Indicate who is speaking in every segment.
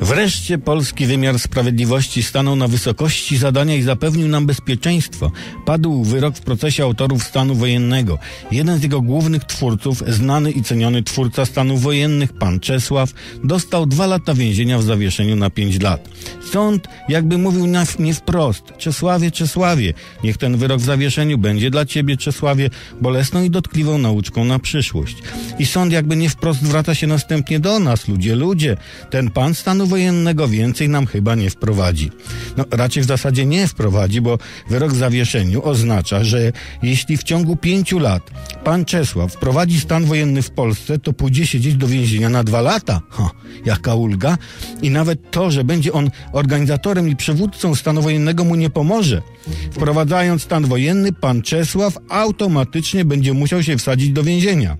Speaker 1: Wreszcie polski wymiar sprawiedliwości stanął na wysokości zadania i zapewnił nam bezpieczeństwo. Padł wyrok w procesie autorów stanu wojennego. Jeden z jego głównych twórców, znany i ceniony twórca stanów wojennych, pan Czesław, dostał dwa lata więzienia w zawieszeniu na pięć lat. Sąd jakby mówił na, nie wprost. Czesławie, Czesławie, niech ten wyrok w zawieszeniu będzie dla ciebie, Czesławie, bolesną i dotkliwą nauczką na przyszłość. I sąd jakby nie wprost zwraca się następnie do nas, ludzie, ludzie. Ten pan stanu wojennego więcej nam chyba nie wprowadzi. No raczej w zasadzie nie wprowadzi, bo wyrok w zawieszeniu oznacza, że jeśli w ciągu pięciu lat pan Czesław wprowadzi stan wojenny w Polsce, to pójdzie siedzieć do więzienia na dwa lata. Ha, jaka ulga. I nawet to, że będzie on organizatorem i przywódcą stanu wojennego mu nie pomoże. Wprowadzając stan wojenny, pan Czesław automatycznie będzie musiał się wsadzić do więzienia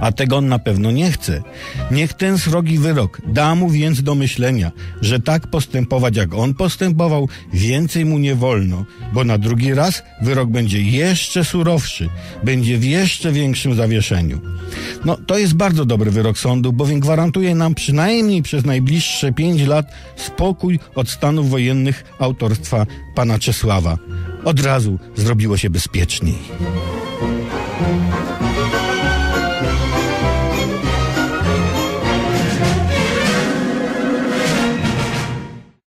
Speaker 1: a tego on na pewno nie chce. Niech ten srogi wyrok da mu więc do myślenia, że tak postępować jak on postępował, więcej mu nie wolno, bo na drugi raz wyrok będzie jeszcze surowszy, będzie w jeszcze większym zawieszeniu. No, to jest bardzo dobry wyrok sądu, bowiem gwarantuje nam przynajmniej przez najbliższe pięć lat spokój od stanów wojennych autorstwa pana Czesława. Od razu zrobiło się bezpieczniej.